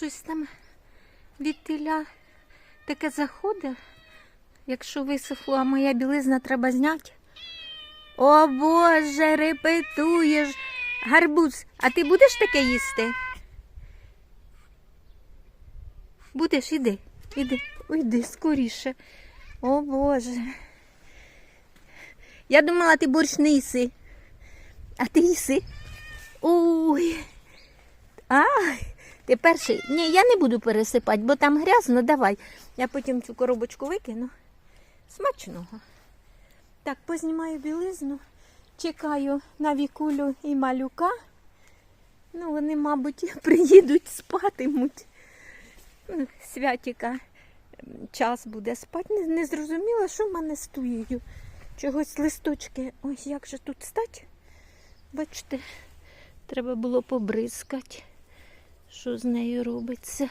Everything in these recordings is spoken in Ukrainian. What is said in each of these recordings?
щось там від теля таке заходить. Якщо висохло, а моя білизна треба зняти. О Боже, репетуєш. Гарбуз, а ти будеш таке їсти? Будеш, іди, іди, іди скоріше. О Боже. Я думала, ти борщ не їси. А ти їси. Ой. Ай, ти перший. Ні, я не буду пересипати, бо там грязно, давай. Я потім цю коробочку викину. Смачного. Так, познімаю білизну, чекаю на вікулю і малюка. Ну, вони, мабуть, приїдуть спатимуть. Ну, Святіка час буде спати. Не, не зрозуміла, що в мене з туєю. Чогось листочки. Ось як же тут стать? Бачите, треба було побризкати, що з нею робиться.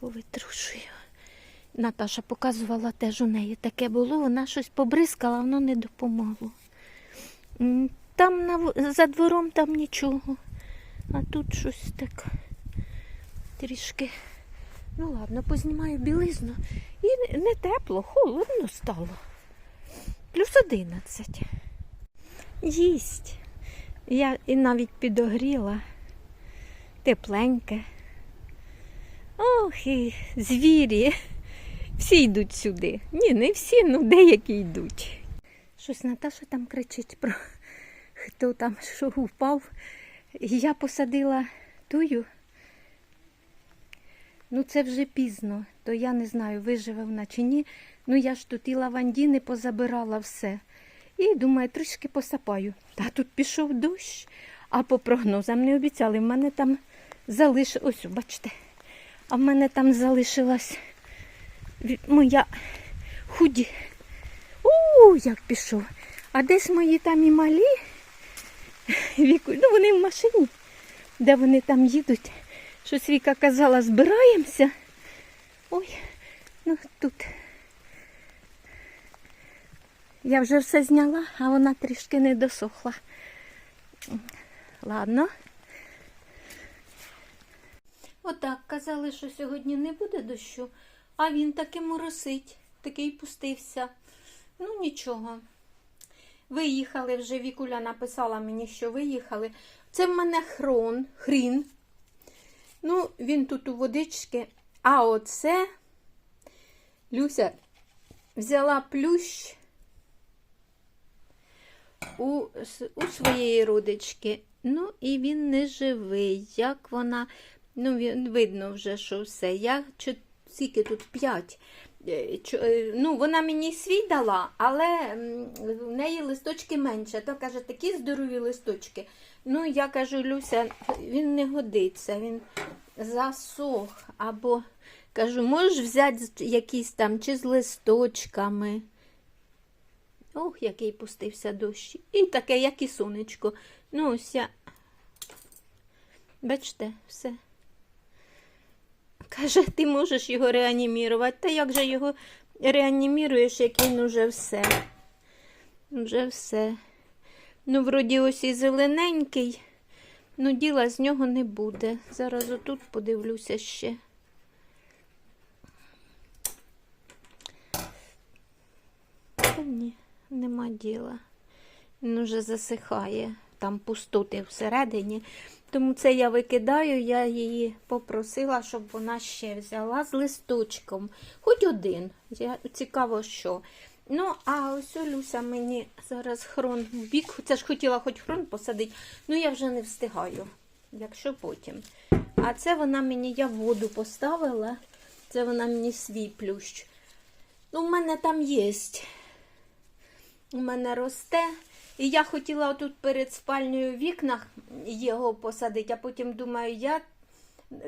Повитрушую. Наташа показувала теж у неї таке було, вона щось побризкала, воно не допомогло. Там на, за двором там нічого, а тут щось так трішки. Ну ладно, познімаю білизну. І не- тепло, холодно стало. Плюс одинадцять. Їсть. Я і навіть підогріла. Тепленьке. Ох, і звірі. Всі йдуть сюди. Ні, не всі, ну деякі йдуть. Щось Наташа там кричить про хто там що впав. Я посадила тую. Ну, це вже пізно, то я не знаю, виживе вона чи ні. Ну я ж тут і лавандіни позабирала все. І думаю, трішки посапаю. Та тут пішов дощ, а по прогнозам не обіцяли. В мене там залиш... Ось, бачите, а в мене там залишилась моя худі. У, як пішов. А десь мої там і малі. Віку, ну вони в машині, де вони там їдуть. Щось Віка казала, збираємося. Ой, ну тут. Я вже все зняла, а вона трішки не досохла. Ладно. Отак казали, що сьогодні не буде дощу, а він таки моросить, такий пустився. Ну нічого. Виїхали вже, Вікуля написала мені, що виїхали. Це в мене хрон, хрін. Ну, він тут у водички. А оце Люся взяла плющ у, у своєї родички. Ну, і він не живий. Як вона, ну, він, видно вже, що все. Я чо- скільки тут п'ять. Е, е, Ну, вона мені свій дала, але в неї листочки менше. То каже, такі здорові листочки. Ну, я кажу, Люся, він не годиться, він засох. Або кажу, можеш взяти якісь там чи з листочками. Ох, який пустився дощ. І таке, як і сонечко. Ну, ось я. Бачите, все. Каже, ти можеш його реанімірувати. Та як же його реаніміруєш, як він уже все? Вже все. Ну, вроді ось і зелененький. Ну, діла з нього не буде. Зараз отут подивлюся ще. Та ні, нема діла. Він уже засихає. Там пустоти всередині. Тому це я викидаю, я її попросила, щоб вона ще взяла з листочком. Хоч один. Я, цікаво, що. Ну, а ось Люся мені зараз хрон в бік. Це ж хотіла хоч хрон посадити, ну я вже не встигаю, якщо потім. А це вона мені, я воду поставила. Це вона мені свій плющ. Ну, в мене там є. У мене росте. І я хотіла тут перед спальнею вікнах його посадити, а потім думаю, я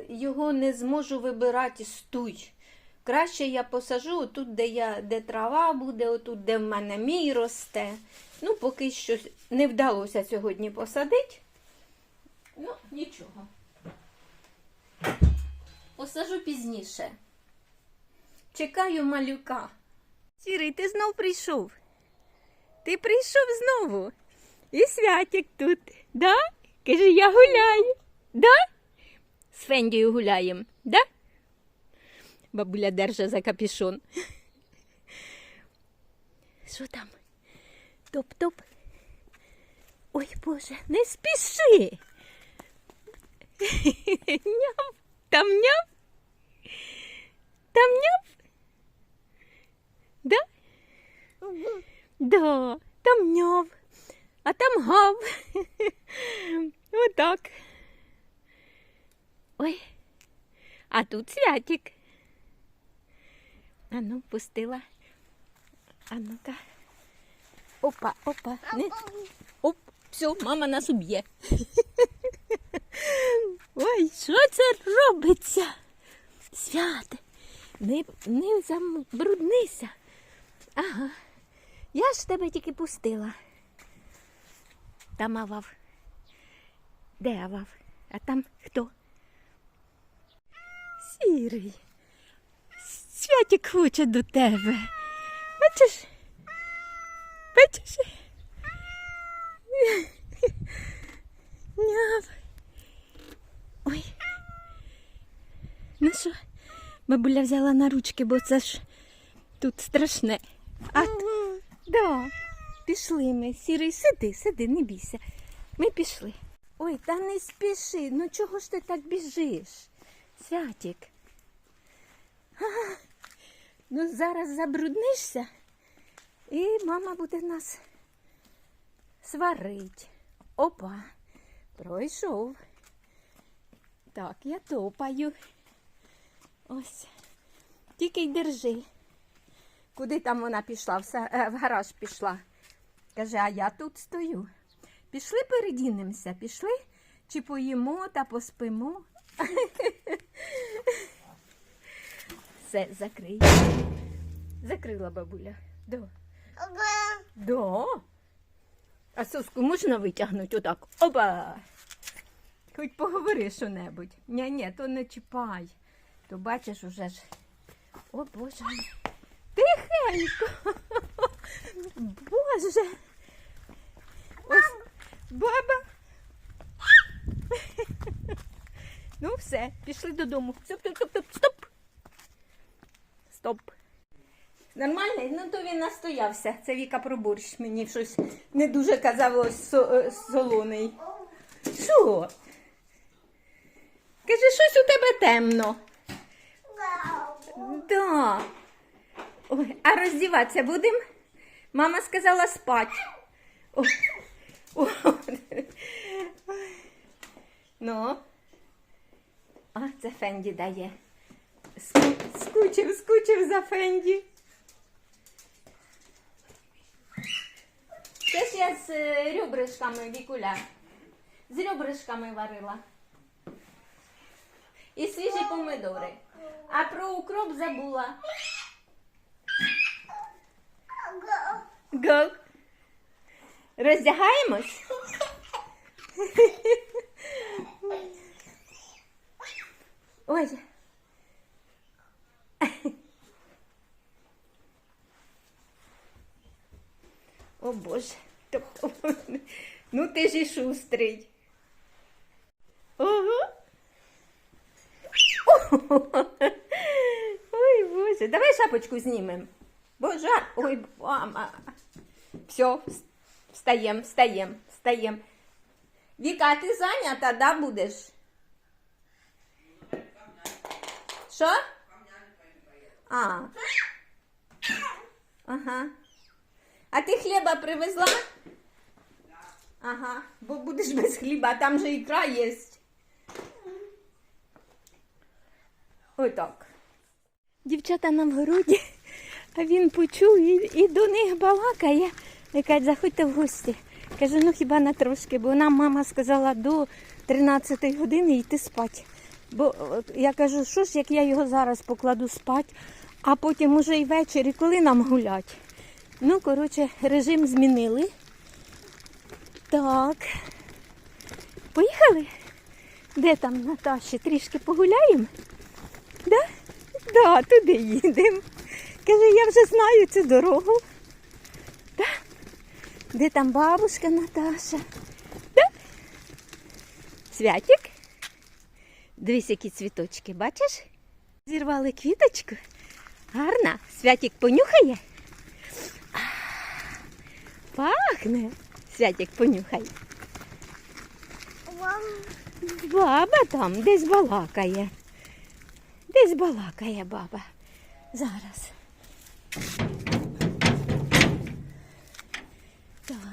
його не зможу вибирати з туй. Краще я посажу тут, де я, де трава буде, отут, де в мене мій росте. Ну, поки що не вдалося сьогодні посадити. Ну, нічого. Посажу пізніше. Чекаю малюка. Сірий, ти знов прийшов. Ти прийшов знову. І святик тут, да? Каже, я гуляю. Да? З Фендією гуляємо, да? Бабуля держа за капюшон. Що там? Топ-топ. Ой, Боже, не спіши. Няв, там няв? Там няв? Да? Да, там няв, а там гав. Отак. Ой, а тут святик. А ну, пустила. А ну-ка. Опа, опа. Оп, все, мама нас уб'є. Ой, що це робиться? Святе, не, не забруднися. Ага. Я ж тебе тільки пустила. Там авав. Де авав? А там хто? Сірий. Святик хоче до тебе. Бачиш? Бачиш? Няв. Ой. Ну що, бабуля взяла на ручки, бо це ж тут страшне. А, да, пішли ми. Сірий, сиди, сиди, не бійся. Ми пішли. Ой, та не спіши. Ну чого ж ти так біжиш? Святик. А, ну зараз забруднишся, і мама буде нас сварить. Опа, пройшов. Так, я топаю. Ось. Тільки й держи. Куди там вона пішла? В, е, в гараж пішла. Каже, а я тут стою. Пішли передінемося, пішли чи поїмо та поспимо. Все, закрий. Закрила бабуля. До. До. А соску можна витягнути отак? Опа. Хоч поговори що-небудь. Ні, ні, то не чіпай. То бачиш уже ж. О Боже. Тихенько. Боже. Ось баба. Ну, все, пішли додому. Стоп, стоп, стоп, стоп, стоп. Нормальний? Ну то він настоявся. Це Віка про борщ. Мені щось не дуже казалось е, солоний. Що? Каже, щось у тебе темно. Да. Ой, а роздіватися будемо? Мама сказала спать. О, о. Ну. А, це Фенді дає. Скучив, скучив за Фенді. Це ж я з е, ребришками вікуля. З ребришками варила. І свіжі помидори. А про укроп забула. Го. Роздягаємось? Ой. О Боже. Ну ти ж і шустрий. Ой, Боже, давай шапочку знімемо. Бо жар. Ой, мама. Все, встаємо, встаємо, встаємо. Віка, ти зайнята, да, будеш? Що? А. Ага. А ти хліба привезла? Ага, бо будеш без хліба, там же ікра є. Отак. Дівчата на вгороді, а він почув і, і до них балакає. І каже, заходьте в гості. Каже, ну хіба на трошки, бо нам мама сказала до 13 години йти спати. Бо я кажу, що ж, як я його зараз покладу спати, а потім уже і ввечері, коли нам гулять. Ну, коротше, режим змінили. Так. Поїхали? Де там Наташі? Трішки погуляємо? Да? Да, туди їдемо. Каже, я вже знаю цю дорогу. Де там бабушка Наташа? Да? Святик. Дивись, які цвіточки, бачиш? Зірвали квіточку. Гарна. Святик понюхає. Пахне. Святик понюхай. Баба там десь балакає. Десь балакає баба. Зараз.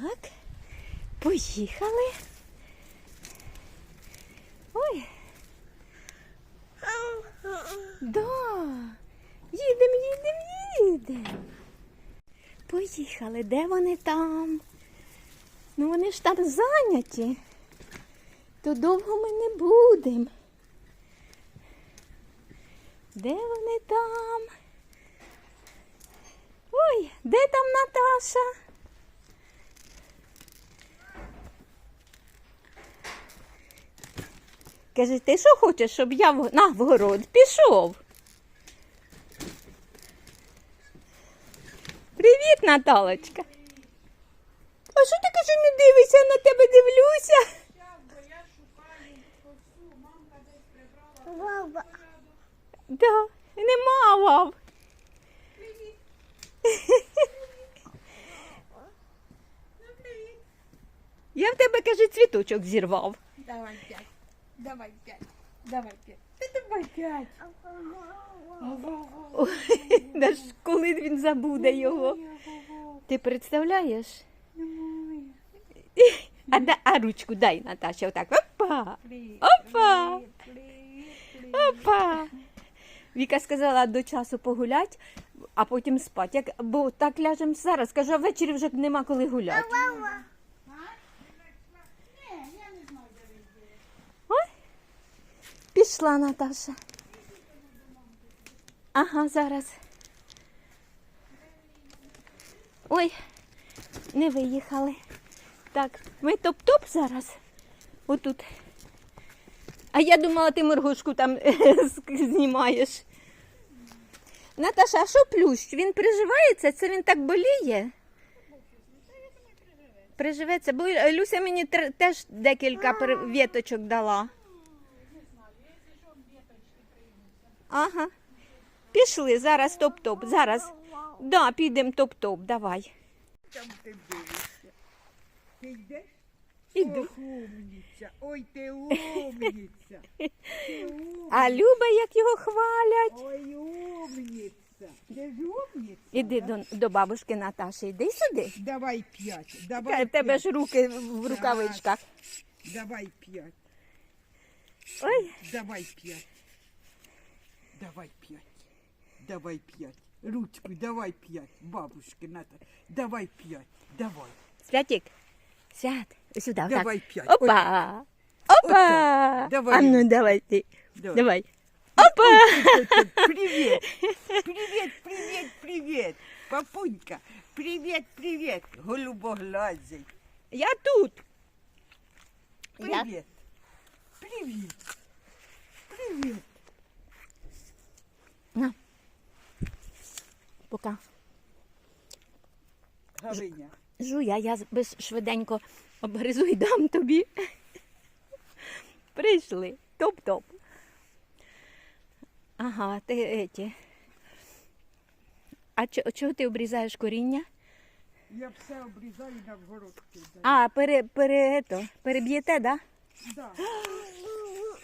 Так. Поїхали. Ой. Да. Їдем, їдем, їдем. Поїхали. Де вони там? Ну вони ж там зайняті. То довго ми не будемо. Де вони там? Ой, де там Наташа? Каже, ти що хочеш, щоб я в- на вгород пішов? Привіт, Наталочка. А що ти каже, не дивишся, на тебе дивлюся? Баба, Да, нема вав. Я в тебе, каже, цвіточок зірвав. Давай пять. Давай пять. Давай пять. Ты давай пять. Та ж коли він забуде його. Ти представляєш? А, да, а ручку дай, Наташа, отак. Опа! Опа! Опа! Віка сказала до часу погулять, а потім спать. Як, бо так ляжемо зараз. Кажу, а ввечері вже нема коли гуляти. Ой, пішла Наташа. Ага, зараз. Ой, не виїхали. Так, ми топ-топ зараз. Отут. А я думала, ти моргушку там знімаєш. Наташа, а що плющ? Він приживається? Це він так боліє? Приживеться, бо Люся мені теж декілька віточок дала. Ага. Пішли, зараз топ-топ. Зараз. Да, підемо топ-топ, давай. Там ти дивишся. Ти йдеш? Іду. Ох, умниця. Ой, ти умниця. А Люба, як його хвалять. Ой, умниця. Ти ж умниця. Іди до, до бабушки Наташі, іди сюди. Давай п'ять. Давай В тебе п'ять. ж руки в рукавичках. Давай п'ять. Ой, Давай п'ять. Давай п'ять. Давай п'ять. Ручку, давай п'ять. Бабушки, Ната. Давай п'ять. Давай. Святик, свят, сюди, отак. Давай п'ять. Опа! Опа! Отак. Давай. А ну давай ти. Давай. Давай. Опа! Привет! Привет, привет, привет! Папунька, привет, привет! Голубоглазий. Я тут. Я- Привет! Привет! Привет! На. Пока. Галиня, Жу я, я без швиденько обгризу і дам тобі. Прийшли. Топ-топ. Ага, ти еті. А чо- чого ти обрізаєш коріння? я все обрізаю на вгород кидаю. А, пере, пере, ето, переб'єте, да? Да.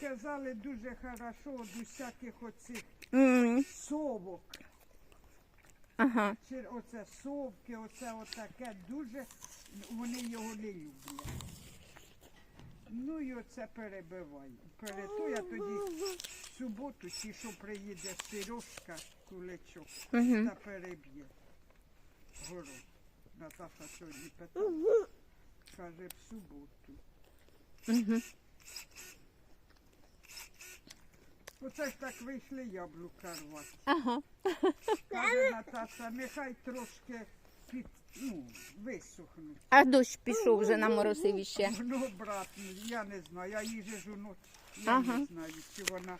Сказали дуже хорошо від усяких оцих М, совок. Ага. Чи оце совки, оце отаке дуже вони його не люблять. Ну і оце перебиваю. Перето я тоді в суботу, чи що приїде Сережка, куличок, Мгм. та переб'є город. Наташа сьогодні питала. Каже, в суботу. Угу. Оце ж так вийшли яблука рвати. Ага. Каже Наташа, нехай трошки під, ну, висохнуть. А дощ пішов вже на моросивіще. Ну, обратно, я не знаю, я їжджу ж уночі. Я Ага. не знаю, чи вона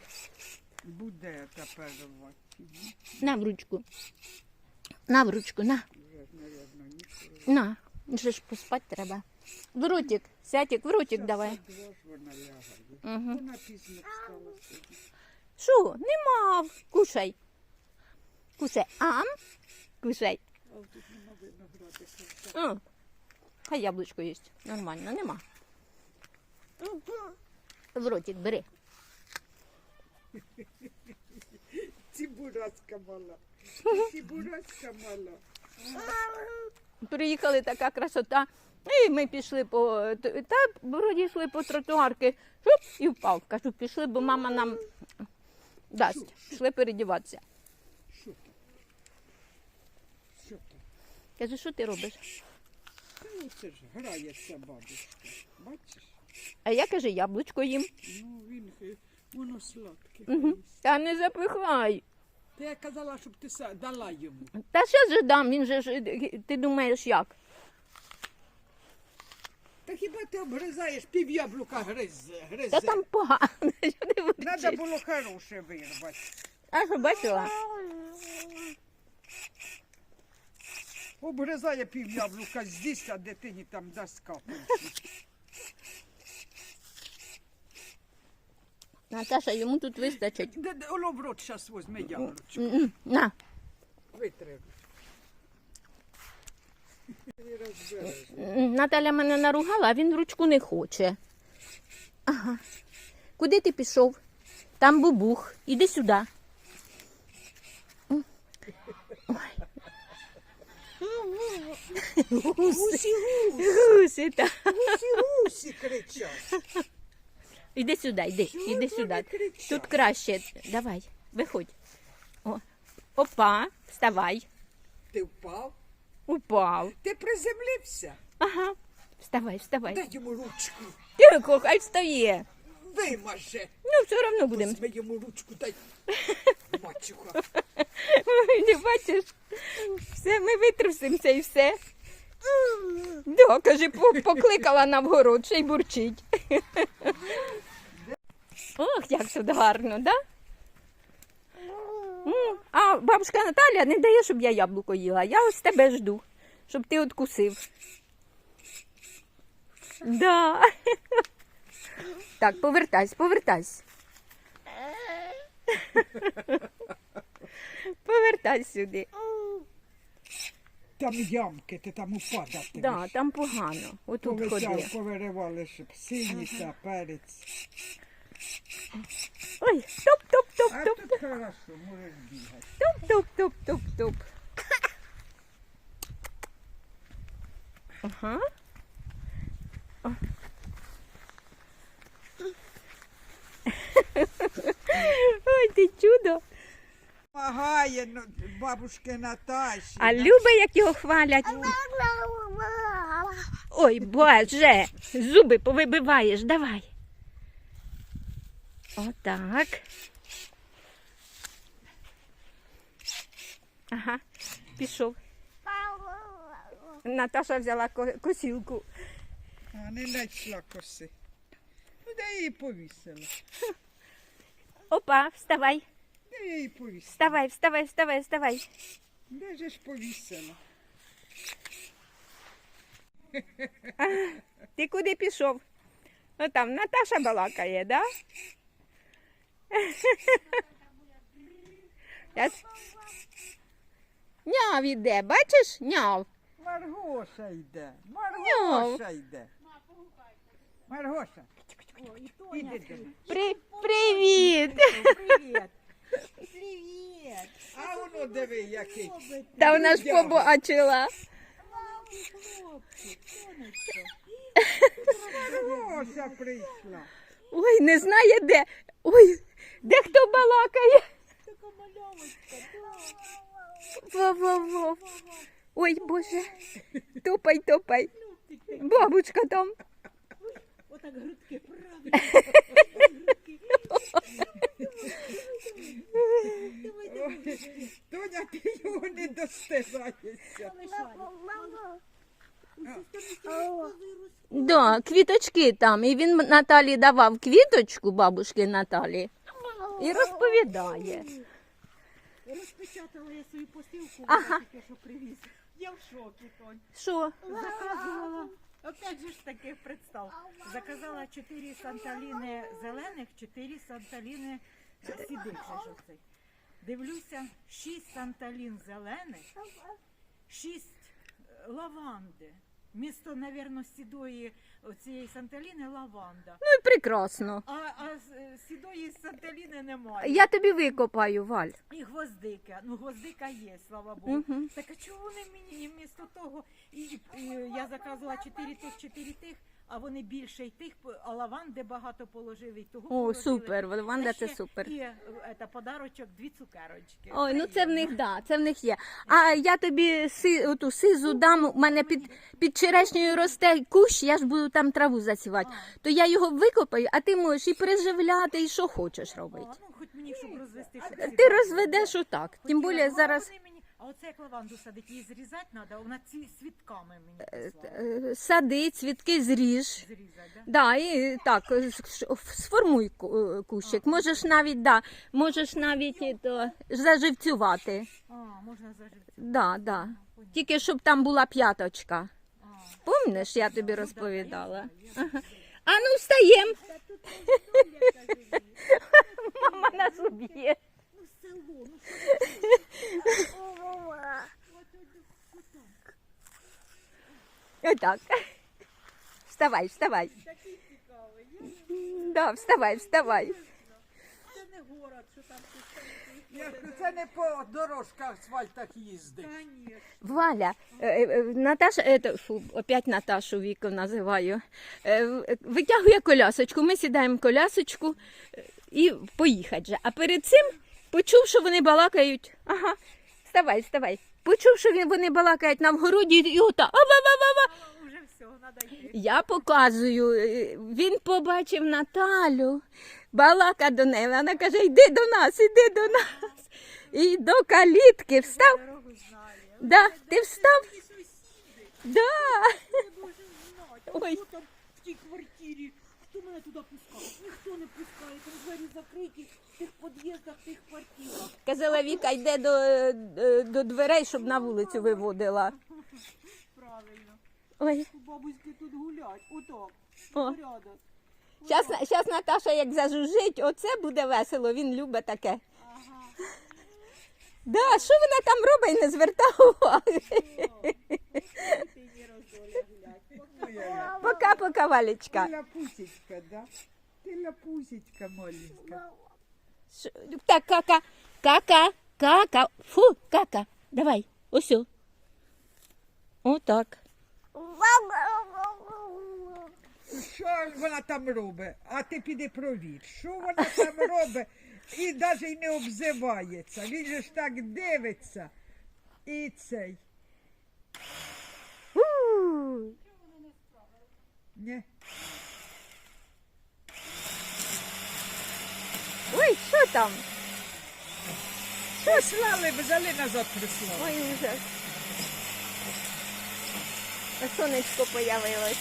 буде тепер рвати. чи ні. На в ручку. На в ручку, на. Вже мабуть, ніколи. На. Вже ж поспати треба. В ротик, сятик, в ротик Щас давай. Два ж вона лягає. Угу. Вона пізно встала сьогодні. Що, нема. Кушай. Кушай. Ам. Кушай. А тут нема виноградика. А. Хай яблучко є. Нормально, нема. В ротик бери. Цибурацька мала. Цибурацька мала. Приїхали така красота. І ми пішли по та вроді йшли по тротуарки, і впав. Кажу, пішли, бо мама нам дасть. Пішли передіватися. Що там? Що? Кажу, що ти робиш? Та оце ж грається бабушка. Бачиш? А я каже, яблучко їм. Ну він е, воно сладке. Угу. Та не запихай. Та я казала, щоб ти са- дала йому. Та ще же дам, він же ж ти думаєш як? Та хіба ти обгризаєш пів яблука гриз, гризе? Та там погано. Що ти їсти? було хороше вирвати. А що бачила? Обгризає пів яблука здесь, а дитині там дасть капельку. Наташа, йому тут вистачить. Де- де- Оно в рот зараз возьме яблучко. М-м, На. Витри. Не розбереш. М, Наталя мене наругала, а він ручку не хоче. Ага. Куди ти пішов? Там бубух. Іди сюди. Гуси. Гуси, так. Гусі кричать. Іди сюди, йди, іди сюди. Тут краще. Давай, виходь. О. Опа, вставай. Ти впав? Упав. Ти приземлився? Ага. Вставай, вставай. Дай йому ручку. Тихо, хай встає. Вимаже. Ну, все одно будемо. Візьми йому ручку, дай. Мачуха. Не бачиш? Все, ми витрусимося і все. Да, каже, покликала на вгород, ще й бурчить. Ох, як тут гарно, да? М, А бабушка Наталя не дає, щоб я яблуко їла. Я ось тебе жду, щоб ти откусив. Да. Так, повертайся, повертайся. Повертайся сюди. Там ямки, ти там упадати. Да, там погано. Отут ходи. Повиривали, щоб синій та перець. Ой, топ, топ, топ, А топ, тут хорошо, можеш бігати. топ, топ, топ, топ, топ. Ага. О. Ой, ти чудо. Помагає ну, бабушки Наташі. А любить, як його хвалять. Ой, боже, зуби повибиваєш, давай. Отак. Ага, пішов. Наташа взяла ко- косілку. А не знайшла коси. Ну, де її повісила? Опа, вставай, Де я її повісила? вставай, вставай, вставай, вставай. Де же ж повісила? Ти куди пішов? Ну там Наташа балакає, да? Щас. Няв іде, бачиш? Няв. Маргоша йде. Маргоша йде. Маргоша. Іди. При... Привіт! Привіт. Привіт. А воно диви, який. Та вона ж Дякую. побачила. Сонечко. Маргоша прийшла. Ой, не знає де. Ой, де хто балакає. Така малявочка. Во-во-во. Ой, Боже. Топай, топай. Бабушка там. Отак грудки правильно. Тоня, ти його не достигаєшся. Да, квіточки там. І він Наталі давав квіточку бабушки Наталі. І розповідає. Розпечатала я свою посилку, Ага. ага. що привіз. Я в шокі, Тонь. Що? Заказувала Опять же ж таки представ. Заказала 4 санталіни зелених, 4 санталіни сідих. же. Дивлюся, 6 санталін зелених, 6 лаванди. Місто, навірно, сідої цієї санталіни лаванда. Ну і прекрасно. А, а е, сідої санталіни немає. Я тобі викопаю, Валь. І гвоздика. Ну, гвоздика є, слава Богу. Угу. Так а чого вони мені місто того? І, і я заказувала 4 тих, 4 тих, а вони більше й тих, а лаванди багато положили. І того О, положили. супер, Ванда, А це ще супер. І е, ета, подарочок, дві цукерочки. Ой, ну це в них, да, це в них є. А я тобі си, оту сизу дам, у мене під, під черешнею росте кущ, я ж буду там траву засівати. То я його викопаю, а ти можеш і переживляти, і що хочеш робити. А, ну, хоч мені, щоб розвести, щоб Ти розведеш отак. Тим Хотіла, більше зараз вони мені- А оце як лаванду садить, її зрізати треба, вона ці світками мені е, послала. е, сади, цвітки зріж. Зрізати, да? Да, і так, е, с- сформуй ку- е, кущик. Можеш навіть, да, можеш навіть і то, заживцювати. А, можна зажити. Да, да. Тільки щоб там була п'яточка. Помниш, я Ну, тобі розповідала. Ага. А ну встаєм. Мама нас уб'є. Отак. Вставай, вставай. такий цікавий. Да, вставай, вставай. Це не город, що там пустенький. Це не по дорожках асфальтах їздить. Валя, е, е, Наташа, е, то, фу, опять Наташу віку називаю. Е, в- Витягує колясочку. Ми сідаємо в колясочку е, і поїхати же. А перед цим почув, що вони балакають. Ага, вставай, вставай. Почув, що вони балакають на вгороді і ота. Я показую, е, він побачив Наталю, балака до неї. Вона каже, йди до нас, іди до нас. І до калітки встав. Да, ти встав? Да. в тій квартирі? Хто мене туди пускав? Ніхто не пускає, там двері закриті в тих під'їздах, в тих квартирах. Казала Віка, йде до, е, до дверей, щоб на вулицю виводила. Правильно. Ой, У бабуськи тут гулять, отак, О. порядок. щас, щас Наташа як зажужить, оце буде весело, він любить таке. Ага. Да, що вона там робить, не зверта уваги. Пока-пока, Валечка. Ти ляпусечка, да? Ти ляпусечка маленька. Ш- Так, кака, кака, кака. Фу, кака. Давай, ось. Отак. Що вона там робить? А ти піди провір. Що вона там робить? І навіть не обзивається. Він же ж так дивиться. І цей. Ні. Ой, що там? Прислали, взяли назад прислали. Ой, ужас. А сонечко появилось.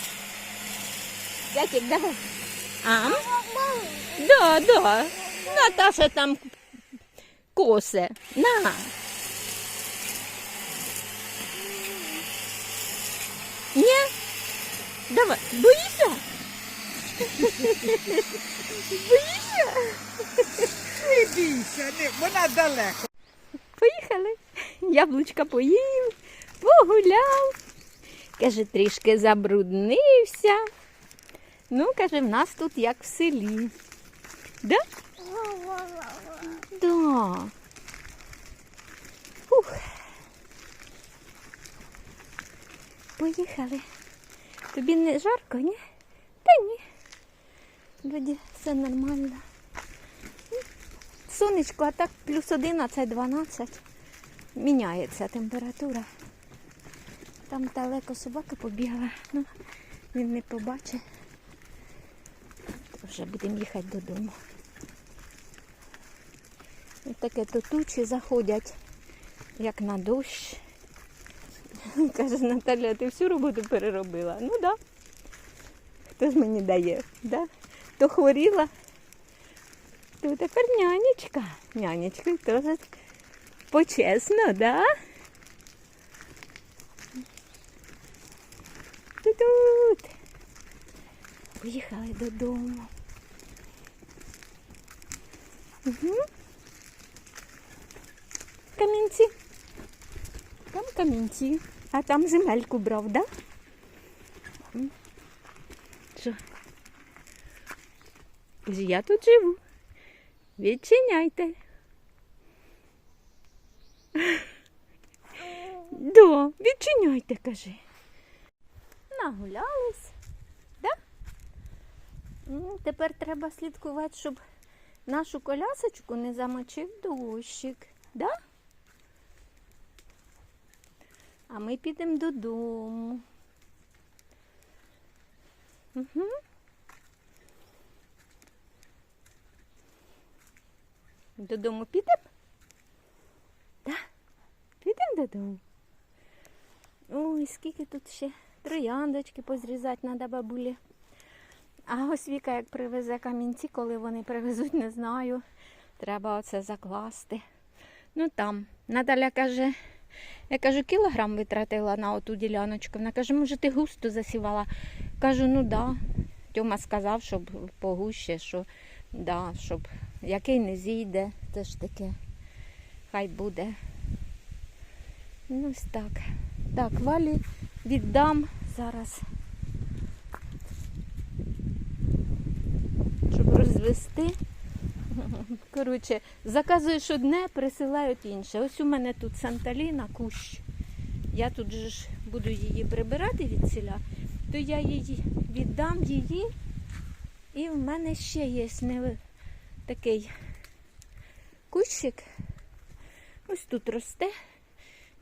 Дятик, давай. А? Да, да. Наташа там косе. На. Ні? Давай. Боїшся? Боїшся? Не бійся, не, вона далеко. Яблучка поїв, погуляв. Каже, трішки забруднився. Ну, каже, в нас тут як в селі. Да? Да. Ух. Поїхали. Тобі не жарко, ні? Та ні. Вроді все нормально. Сонечко, а так плюс 11, 12. Міняється температура. Там далеко собака побігла, ну він не побачить. Вже будемо їхати додому. Ось таке то тучі заходять, як на дощ. Каже Наталя, ти всю роботу переробила. Ну так. Да. Хто ж мені дає? Да? То хворіла, то тепер нянечка. Нянечка теж почесно, да? Тут тут. Поїхали додому. Угу. Камінці. Там камінці. А там земельку брав, да? Що? Я тут живу. Відчиняйте. Да, відчиняйте, кажи. Нагулялись, да? Ну, тепер треба слідкувати, щоб нашу колясочку не замочив дощик, да? А ми підемо додому. Угу. Додому підемо? Да? Підемо додому. Ой, скільки тут ще трояндочки позрізати треба бабулі. А ось Віка як привезе камінці, коли вони привезуть, не знаю. Треба оце закласти. Ну там. Наталя каже, я кажу, кілограм витратила на оту діляночку. Вона каже, може, ти густо засівала. Кажу, ну да. Тьома сказав, щоб погуще, що да, щоб який не зійде, це ж таке. Хай буде. Ну, ось так. Так, валі віддам зараз. Щоб розвести. Коротше, заказуєш одне, присилають інше. Ось у мене тут Санталіна, кущ. Я тут же ж буду її прибирати від селя, то я її віддам її. І в мене ще є такий кущик. Ось тут росте.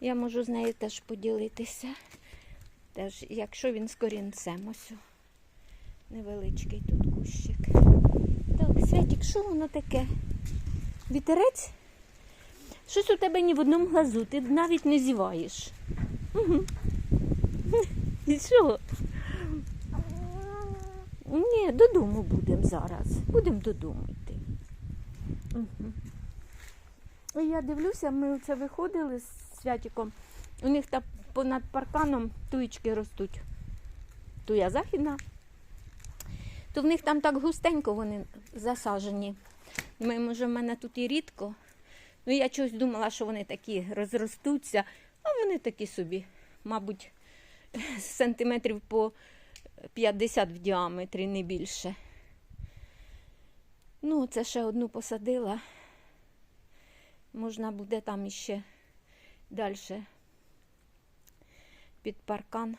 Я можу з нею теж поділитися. Теж, якщо він з корінцем, ось. Невеличкий тут кущик. Так, Святік, що воно таке? Вітерець? Щось у тебе ні в одному глазу, ти навіть не зіваєш. Угу. І що? Ні, додому будемо зараз. Будемо додому йти. Угу. Я дивлюся, ми оце виходили з святіком. У них там понад парканом туєчки ростуть. Туя західна. То в них там так густенько вони засаджені. Ми, може, в мене тут і рідко. Ну, я чогось думала, що вони такі розростуться, а вони такі собі, мабуть, сантиметрів по 50 в діаметрі, не більше. Ну, це ще одну посадила. Можна буде там іще далі під паркан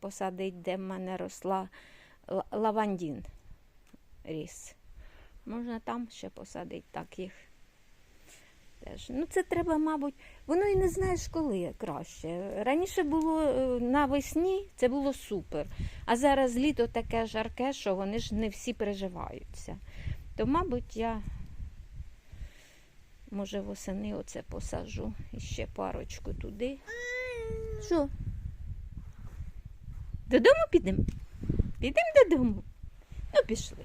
посадити, де в мене росла лавандін ріс. Можна там ще посадити так їх. Теж. Ну, це треба, мабуть, воно і не знаєш, коли краще. Раніше було е, навесні, це було супер. А зараз літо таке жарке, що вони ж не всі переживаються. То, мабуть, я, може, восени оце посажу і ще парочку туди. Що? Додому підемо? Підемо додому? Ну, пішли.